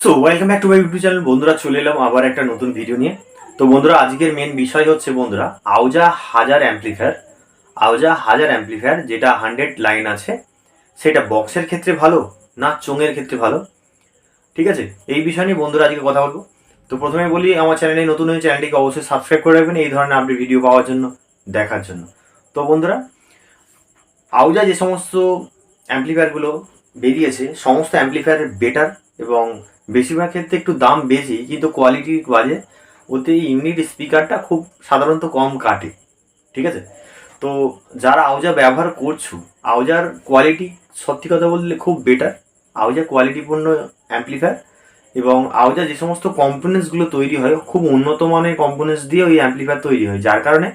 So welcome back to my YouTube channel বন্ধুরা, চলে এলাম আবার একটা নতুন ভিডিও নিয়ে। তো বন্ধুরা, আজকের মেন বিষয় হচ্ছে বন্ধুরা আউজা হাজার অ্যাম্পলিফায়ার আউজা হাজার অ্যাম্পলিফায়ার যেটা হান্ড্রেড লাইন আছে, সেটা বক্সের ক্ষেত্রে ভালো না চোঙের ক্ষেত্রে ভালো? ঠিক আছে? এই বিষয় নিয়ে বন্ধুরা আজকে কথা বলব। তো প্রথমে বলি, আমার চ্যানেলে নতুন হয়ে চ্যানেলটিকে অবশ্যই সাবস্ক্রাইব করে রাখবেন এই ধরনের আপনি ভিডিও পাওয়ার জন্য, দেখার জন্য। তো বন্ধুরা আউজা যে সমস্ত অ্যাম্পলিফায়ারগুলো বেরিয়েছে, সমস্ত অ্যাম্পলিফায়ার বেটার এবং বেশিরভাগ ক্ষেত্রে একটু দাম বেশি, কিন্তু কোয়ালিটি বাজে। ওতে ইউনিট স্পিকারটা খুব সাধারণত কম কাটে, ঠিক আছে? তো যারা আউজা ব্যবহার করছ, আউজার কোয়ালিটি সত্যি কথা বললে খুব বেটার আউজা কোয়ালিটিপূর্ণ অ্যাম্পলিফায়ার এবং আউজা যে সমস্ত কম্পোনেন্টসগুলো তৈরি হয়, খুব উন্নত মানের কম্পোনেন্টস দিয়ে ওই অ্যাম্পলিফায়ার তৈরি হয়, যার কারণে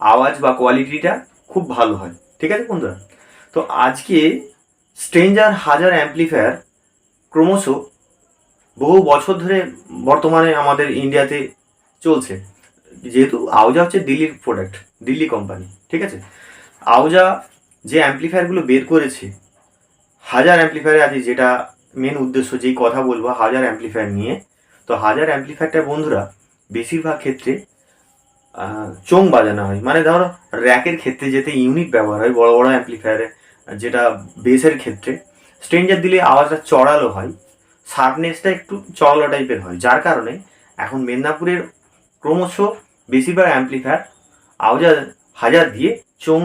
আওয়াজ বা কোয়ালিটিটা খুব ভালো হয়, ঠিক আছে বন্ধুরা? তো আজকে স্ট্রেঞ্জার হাজার অ্যাম্পলিফায়ার ক্রমশ বহু বছর ধরে বর্তমানে আমাদের ইন্ডিয়াতে চলছে। যেহেতু আউজা হচ্ছে দিল্লির প্রোডাক্ট দিল্লি কোম্পানি ঠিক আছে? আউজা যে অ্যাম্পলিফায়ারগুলো বের করেছে, হাজার অ্যাম্পলিফায়ার আছে যেটা মেন উদ্দেশ্য, যেই কথা বলব, হাজার অ্যাম্পলিফায়ার নিয়ে। তো হাজার অ্যাম্পলিফায়ারটা বন্ধুরা, বেশিরভাগ ক্ষেত্রে চোং বাজানো হয়। মানে ধরো র্যাকের ক্ষেত্রে যেতে ইউনিট ব্যবহার হয়, বড় বড় অ্যাম্পলিফায়ারে যেটা বেসের ক্ষেত্রে স্ট্রেঞ্জার দিলে আওয়াজটা চড়ালো হয় শার্পনেসটা একটু চড়ালো টাইপের হয়, যার কারণে এখন মেদিনীপুরের ক্রমশ বেশিরভাগ অ্যাম্পলিফায়ার আওয়াজ হাজার দিয়ে চোং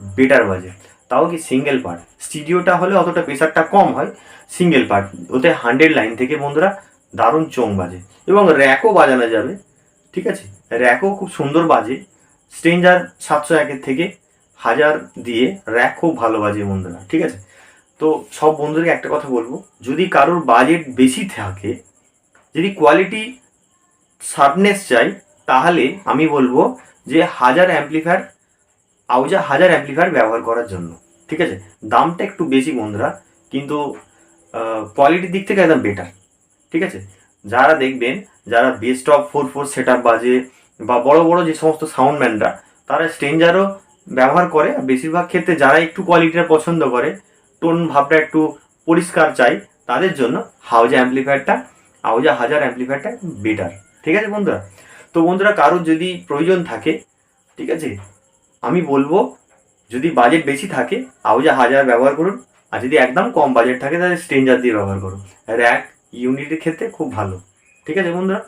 বেটার বাজে। তাও কি সিঙ্গেল পার্ট স্টুডিওটা হলে অতটা প্রেশারটা কম হয় সিঙ্গেল পার্ট ওতে হান্ড্রেড লাইন থেকে বন্ধুরা দারুণ চোং বাজে। এবং র্যাকও বাজানো যাবে, ঠিক আছে? র্যাকও খুব সুন্দর বাজে। স্ট্রেঞ্জার সাতশো একের থেকে হাজার দিয়ে র্যাক খুব ভালো বাজে বন্ধুরা, ঠিক আছে? তো সব বন্ধুদেরকে একটা কথা বলব, যদি কারোর বাজেট বেশি থাকে, যদি কোয়ালিটি শার্পনেস চাই, তাহলে আমি বলব যে হাজার অ্যাম্পলিফায়ার আউজা হাজার অ্যাম্পলিফায়ার ব্যবহার করার জন্য, ঠিক আছে? দামটা একটু বেশি বন্ধুরা, কিন্তু কোয়ালিটির দিক থেকে একদম বেটার ঠিক আছে? যারা দেখবেন, যারা best of four four set বাজে, বা বড় বড় যে সমস্ত সাউন্ডম্যানরা তারা স্ট্রেঞ্জারও ব্যবহার করে। বেশিরভাগ ক্ষেত্রে যারা একটু কোয়ালিটিটা পছন্দ করে টোন ভাবটা একটু পরিষ্কার চাই, তাদের জন্য হাউজা অ্যাম্পলিফায়ারটা হাউজা হাজার অ্যাম্পলিফায়ারটা বেটার ঠিক আছে বন্ধুরা? তো বন্ধুরা, কারোর যদি প্রয়োজন থাকে, ঠিক আছে? আমি বলব, যদি বাজেট বেশি থাকে আউজা হাজার ব্যবহার করুন। আর যদি একদম কম বাজেট থাকে, তাহলে স্ট্রেঞ্জার দিয়ে ব্যবহার করুন। র্যাক ইউনিটের ক্ষেত্রে খুব ভালো। ঠিক আছে বন্ধুরা?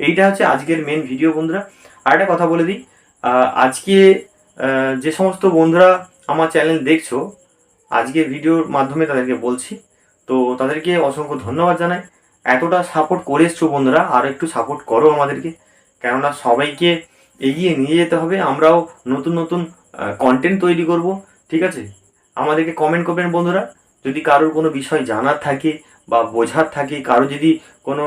এইটা হচ্ছে আজকের মেন ভিডিও বন্ধুরা। আর একটা কথা বলে দিই আজকে যে সমস্ত বন্ধুরা আমার চ্যানেল দেখছ, আজকে ভিডিওর মাধ্যমে তাদেরকে বলছি। তো তাদেরকে অসংখ্য ধন্যবাদ জানাই। এতটা সাপোর্ট করে এসছো বন্ধুরা, আর একটু সাপোর্ট করো আমাদেরকে। কেননা সবাইকে এগিয়ে নিয়ে যেতে হবে, আমরাও নতুন নতুন কন্টেন্ট তৈরি করব, ঠিক আছে? আমাদেরকে কমেন্ট করবেন বন্ধুরা। যদি কারোর কোনো বিষয় জানার থাকে বা বোঝার থাকে, কারও যদি কোনো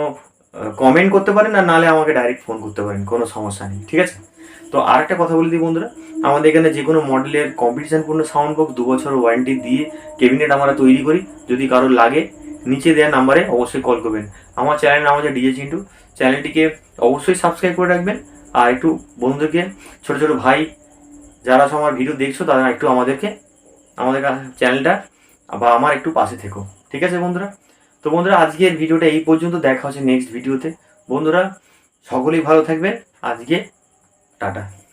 কমেন্ট করতে পারেন, আর নাহলে আমাকে ডাইরেক্ট ফোন করতে পারেন, কোনো সমস্যা নেই, ঠিক আছে? তো আর একটা কথা বলে দিই বন্ধুরা, আমাদের এখানে যে কোনো মডেলের কম্পিটিশনপূর্ণ সাউন্ড বক্স দু বছর ওয়ারেন্টি দিয়ে কেবিনেট আমরা তৈরি করি। যদি কারোর লাগে, নিচে দেওয়া নাম্বারে অবশ্যই কল করবেন। আমার চ্যানেল নাম হচ্ছে ডিজে চিন্টু চ্যানেলটিকে অবশ্যই সাবস্ক্রাইব করে রাখবেন। আর একটু বন্ধুদেরকে, ছোট ছোট ভাই যারা সব আমার ভিডিও দেখছ, তারা একটু আমাদেরকে, আমাদের চ্যানেলটা বা আমার একটু পাশে থেকো। ঠিক আছে বন্ধুরা? তো বন্ধুরা, আজকের ভিডিওটা এই পর্যন্ত। দেখা হচ্ছে নেক্সট ভিডিওতে বন্ধুরা, সকলেই ভালো থাকবে আজকে 打的。